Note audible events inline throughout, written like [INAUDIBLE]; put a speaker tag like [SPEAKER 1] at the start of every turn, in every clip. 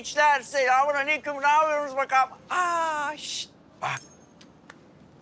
[SPEAKER 1] gençler. Selamun aleyküm. Ne yapıyorsunuz bakalım? Aa, şşt. Bak.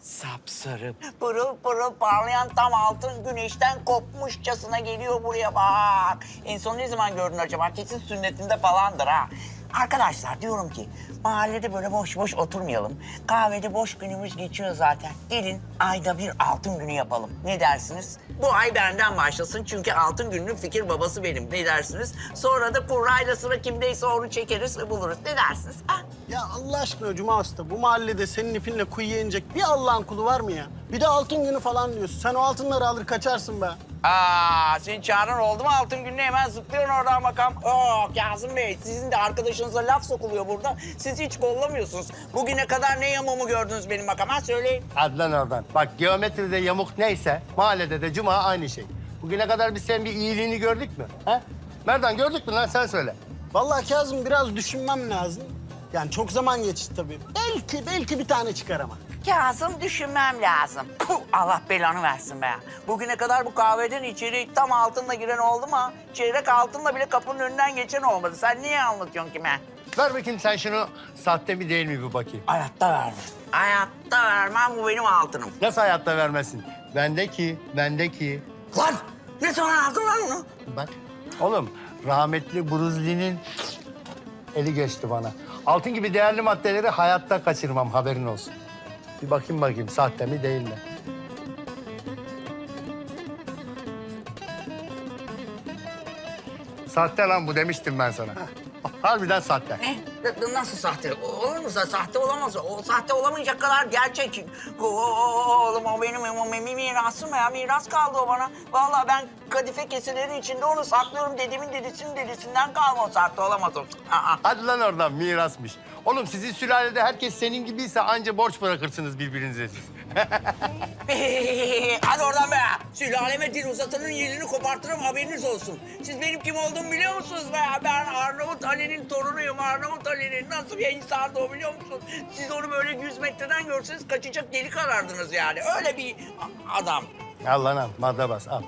[SPEAKER 1] Sapsarı, pırıl pırıl parlayan tam altın güneşten kopmuşçasına geliyor buraya bak. En son ne zaman gördün acaba? Kesin sünnetinde falandır ha. Arkadaşlar diyorum ki mahallede böyle boş boş oturmayalım. Kahvede boş günümüz geçiyor zaten. Gelin ayda bir altın günü yapalım. Ne dersiniz? Bu ay benden başlasın çünkü altın gününün fikir babası benim. Ne dersiniz? Sonra da kurrayla sıra kimdeyse onu çekeriz ve buluruz. Ne dersiniz? Ha?
[SPEAKER 2] Ya Allah aşkına Cuma Usta bu mahallede senin ipinle kuyuya inecek bir Allah'ın kulu var mı ya? Bir de altın günü falan diyorsun. Sen o altınları alır kaçarsın be.
[SPEAKER 1] Aa, seni çağıran oldu mu altın gününe hemen zıplıyorsun oradan bakalım. Oo Kazım Bey, sizin de arkadaşınıza laf sokuluyor burada. Siz hiç kollamıyorsunuz. Bugüne kadar ne yamumu gördünüz benim bakalım ha söyleyin.
[SPEAKER 3] Hadi lan oradan. Bak geometride yamuk neyse mahallede de cuma aynı şey. Bugüne kadar biz senin bir iyiliğini gördük mü? Ha? Merdan gördük mü lan sen söyle.
[SPEAKER 2] Vallahi Kazım biraz düşünmem lazım. Yani çok zaman geçti tabii. Belki, belki bir tane çıkar ama.
[SPEAKER 1] Kazım düşünmem lazım. Puh, Allah belanı versin be. Bugüne kadar bu kahveden içeri tam altınla giren oldu mu? Çeyrek altınla bile kapının önünden geçen olmadı. Sen niye anlatıyorsun kime?
[SPEAKER 3] Ver bakayım sen şunu sahte mi değil mi bir bakayım.
[SPEAKER 1] Hayatta vermem. Hayatta vermem bu benim altınım.
[SPEAKER 3] Nasıl hayatta vermesin? Bendeki, bendeki.
[SPEAKER 1] Lan ne zaman aldın lan onu?
[SPEAKER 3] Bak. Oğlum rahmetli Bruce Lee'nin eli geçti bana. Altın gibi değerli maddeleri hayatta kaçırmam haberin olsun. Bir bakayım bakayım sahte mi değil mi? Sahte lan bu demiştim ben sana. Harbiden sahte.
[SPEAKER 1] Ne? N- Nasıl sahte? Olur mu? Sahte olamaz. O sahte olamayacak kadar gerçek. O- Oğlum o benim, o benim mirasım ya. Miras kaldı o bana. Vallahi ben kadife keselerin içinde onu saklıyorum. Dedemin dedesinin dedesinden kalma o sahte olamaz o. Aa.
[SPEAKER 3] Hadi lan oradan mirasmış. Oğlum sizin sülalede herkes senin gibiyse anca borç bırakırsınız birbirinize siz. [LAUGHS]
[SPEAKER 1] Hadi oradan be. Sülaleme dil uzatanın yelini kopartırım haberiniz olsun. Siz benim kim olduğumu biliyor musunuz be? Ben Arnavut Ali'nin torunuyum. Arnavut Ali'nin nasıl bir insandı o biliyor musun? Siz onu böyle 100 metreden görseniz kaçacak delik arardınız yani. Öyle bir a- adam.
[SPEAKER 3] al lan al, madde bas al.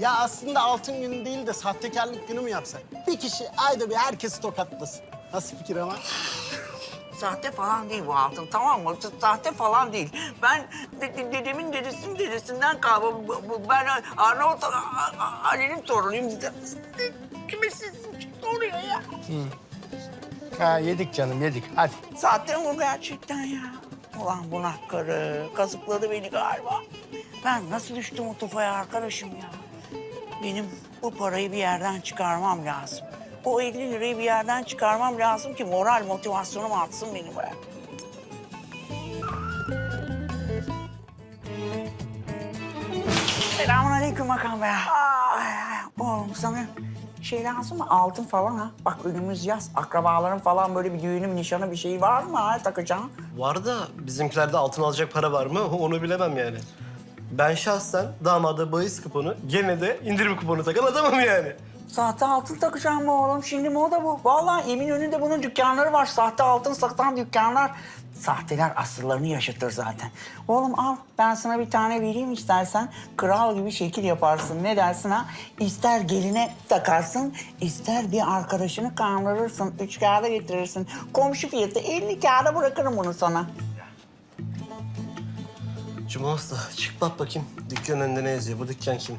[SPEAKER 2] Ya aslında altın günü değil de sahtekarlık günü mü yapsak? Bir kişi ayda bir herkesi tokatlasın. Nasıl fikir ama?
[SPEAKER 1] Sahte falan değil bu altın tamam mı? Sa- Sahte falan değil. Ben de- de- dedemin dedesinin dedesinden kalma. Bu- bu- Ben Arnavut A- A- Ali'nin torunuyum. Kime siz oluyor ya?
[SPEAKER 3] Ha yedik canım yedik hadi.
[SPEAKER 1] Sahte mi bu gerçekten ya? Ulan bunak karı, kazıkladı beni galiba. Ben nasıl düştüm o tufaya arkadaşım ya? Benim bu parayı bir yerden çıkarmam lazım. O 50 lirayı bir yerden çıkarmam lazım ki moral motivasyonum artsın benim be. Selamun aleyküm Hakan Bey. Ay, oğlum sana şey lazım mı? Altın falan ha. Bak önümüz yaz. Akrabaların falan böyle bir düğünü, nişanı bir şey var mı ha takacağın?
[SPEAKER 4] Var da bizimkilerde altın alacak para var mı [LAUGHS] onu bilemem yani. Ben şahsen damada bahis kuponu gene de indirim kuponu takan adamım yani.
[SPEAKER 1] Sahte altın takacağım oğlum? Şimdi moda bu. Vallahi emin önünde bunun dükkanları var. Sahte altın satan dükkanlar. Sahteler asırlarını yaşatır zaten. Oğlum al ben sana bir tane vereyim istersen. Kral gibi şekil yaparsın. Ne dersin ha? İster geline takarsın, ister bir arkadaşını kandırırsın. Üç kağıda getirirsin. Komşu fiyatı 50 kağıda bırakırım bunu sana.
[SPEAKER 4] Cuma Usta çık bak bakayım dükkanın önünde ne yazıyor bu dükkan kim?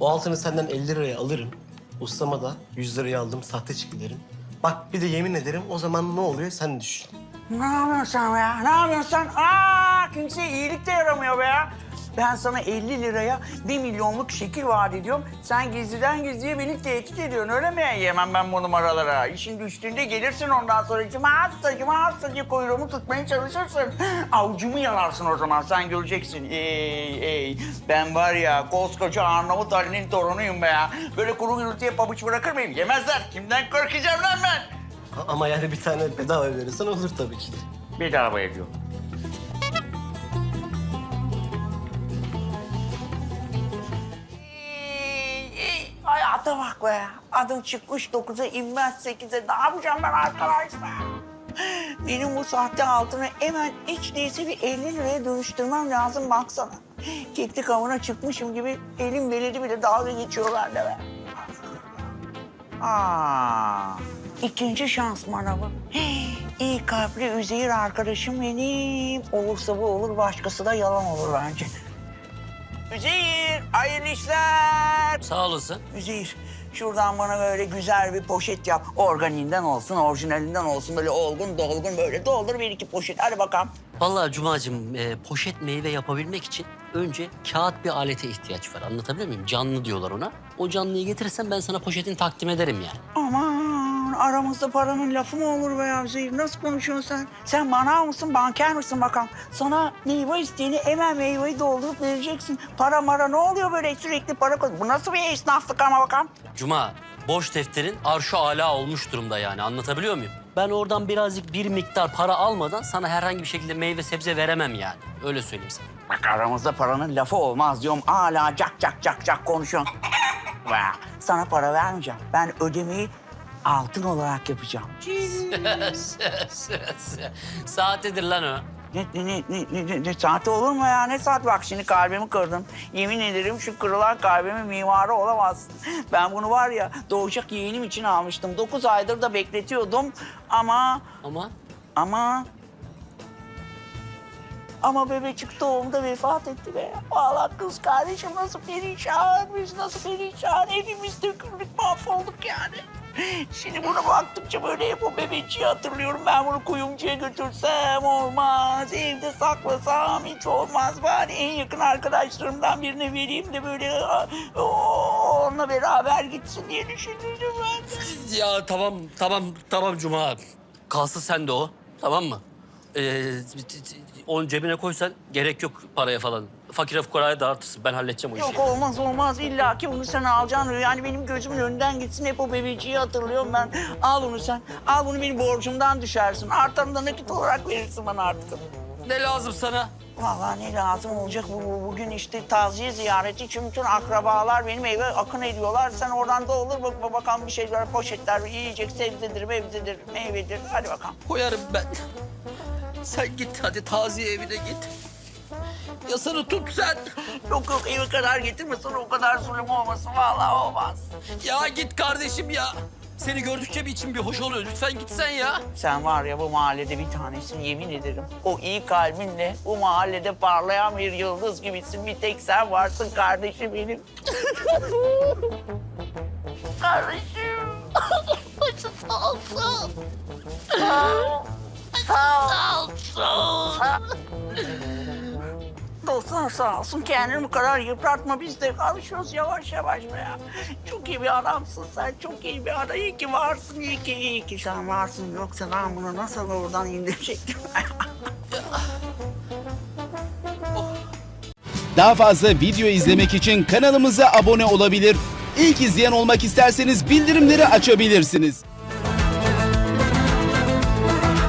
[SPEAKER 4] O altını senden 50 liraya alırım. Ustama da 100 liraya aldım sahte çıktı derim. Bak bir de yemin ederim o zaman ne oluyor sen düşün.
[SPEAKER 1] Ne yapıyorsun sen ya? Ne yapıyorsun sen? Aa, kimseye iyilik de yaramıyor be ya. Ben sana 50 liraya bir milyonluk şekil vaat ediyorum. Sen gizliden gizliye beni tehdit ediyorsun öyle mi? Yemem ben bu numaralara. İşin düştüğünde gelirsin ondan sonra cıma hasta cıma hasta diye kuyruğumu tutmaya çalışırsın. Avucumu yalarsın o zaman sen göreceksin. Ey ey ben var ya koskoca Arnavut Ali'nin torunuyum be ya. Böyle kuru gürültüye pabuç bırakır mıyım? Yemezler. Kimden korkacağım lan ben?
[SPEAKER 4] Ama yani bir tane bedava verirsen olur tabii ki.
[SPEAKER 1] Bedava ediyor. Hayata bak be. Adım çıkmış dokuza inmez sekize. Ne yapacağım ben arkadaşlar? Benim bu sahte altını hemen hiç değilse bir 50 liraya dönüştürmem lazım baksana. Keklik avına çıkmışım gibi elim veledi bile dalga geçiyorlar da be. Aa, İkinci şans manavı. İyi kalpli Üzeyir arkadaşım benim. Olursa bu olur, başkası da yalan olur bence. Üzeyir, hayırlı işler.
[SPEAKER 5] Sağ olasın.
[SPEAKER 1] Üzeyir, şuradan bana böyle güzel bir poşet yap. Organiğinden olsun, orijinalinden olsun. Böyle olgun dolgun böyle doldur bir iki poşet. Hadi bakalım.
[SPEAKER 5] Vallahi Cuma'cığım e, poşet meyve yapabilmek için önce kağıt bir alete ihtiyaç var. Anlatabiliyor muyum? Canlı diyorlar ona. O canlıyı getirirsen ben sana poşetini takdim ederim yani.
[SPEAKER 1] Aman aramızda paranın lafı mı olur be Üzeyir? Nasıl konuşuyorsun sen? Sen manav mısın, banker misin bakalım? Sana meyve isteyeni hemen meyveyi doldurup vereceksin. Para mara ne oluyor böyle sürekli para koy. Bu nasıl bir esnaflık ama bakalım?
[SPEAKER 5] Cuma, boş defterin arşu ala olmuş durumda yani. Anlatabiliyor muyum? Ben oradan birazcık bir miktar para almadan sana herhangi bir şekilde meyve sebze veremem yani. Öyle söyleyeyim sana.
[SPEAKER 1] Bak aramızda paranın lafı olmaz diyorum. Hala cak cak cak cak konuşuyorsun. [LAUGHS] Sana para vermeyeceğim. Ben ödemeyi altın olarak yapacağım. [LAUGHS]
[SPEAKER 5] Saatedir lan o.
[SPEAKER 1] Ne, ne, ne, ne, ne, ne, saati olur mu ya? Ne saat? Bak şimdi kalbimi kırdın. Yemin ederim şu kırılan kalbimin mimarı olamazsın. Ben bunu var ya doğacak yeğenim için almıştım. Dokuz aydır da bekletiyordum ama...
[SPEAKER 5] Ama
[SPEAKER 1] Ama... Ama bebecik doğumda vefat etti be. Vallahi kız kardeşim nasıl perişan, biz nasıl perişan. Hepimiz döküldük, mahvolduk yani. Şimdi buna baktıkça böyle hep o bebeciği hatırlıyorum. Ben bunu kuyumcuya götürsem olmaz. Evde saklasam hiç olmaz. Bari en yakın arkadaşlarımdan birine vereyim de böyle onunla beraber gitsin diye düşündüm ben.
[SPEAKER 5] Ya tamam, tamam, tamam Cuma. Kalsın sen de o, tamam mı? Ee, onu cebine koysan gerek yok paraya falan. Fakire fukaraya dağıtırsın. Ben halledeceğim o işi.
[SPEAKER 1] Yok olmaz olmaz. İlla ki bunu sen alacaksın. Yani benim gözümün önünden gitsin. Hep o bebeciği hatırlıyorum ben. Al bunu sen. Al bunu benim borcumdan düşersin. Artanı da nakit olarak verirsin bana artık.
[SPEAKER 5] Ne lazım sana?
[SPEAKER 1] Vallahi ne lazım olacak bu, bu- bugün işte taziye ziyareti için bütün akrabalar benim eve akın ediyorlar. Sen oradan da olur bak bakalım bir şeyler poşetler yiyecek sebzedir, mevzedir, meyvedir. Hadi bakalım.
[SPEAKER 5] Koyarım ben. Sen git hadi taziye evine git. Yasanı tut sen.
[SPEAKER 1] Yok yok eve kadar getirme sana o kadar zulüm olmasın. Vallahi olmaz.
[SPEAKER 5] Ya git kardeşim ya. Seni gördükçe bir içim bir hoş oluyor. Lütfen git sen ya.
[SPEAKER 1] Sen var ya bu mahallede bir tanesin yemin ederim. O iyi kalbinle bu mahallede parlayan bir yıldız gibisin. Bir tek sen varsın kardeşim benim. [LAUGHS] kardeşim. [LAUGHS] Başın sağ olsun. Sağ olsun. [LAUGHS] Dostlar sağ olsun kendini bu kadar yıpratma biz de alışıyoruz yavaş yavaş be ya. Çok iyi bir adamsın sen çok iyi bir adam. İyi ki varsın iyi ki iyi ki sen varsın. Yoksa ben bunu nasıl oradan indirecektim? [LAUGHS]
[SPEAKER 6] Daha fazla video izlemek için kanalımıza abone olabilir. İlk izleyen olmak isterseniz bildirimleri açabilirsiniz.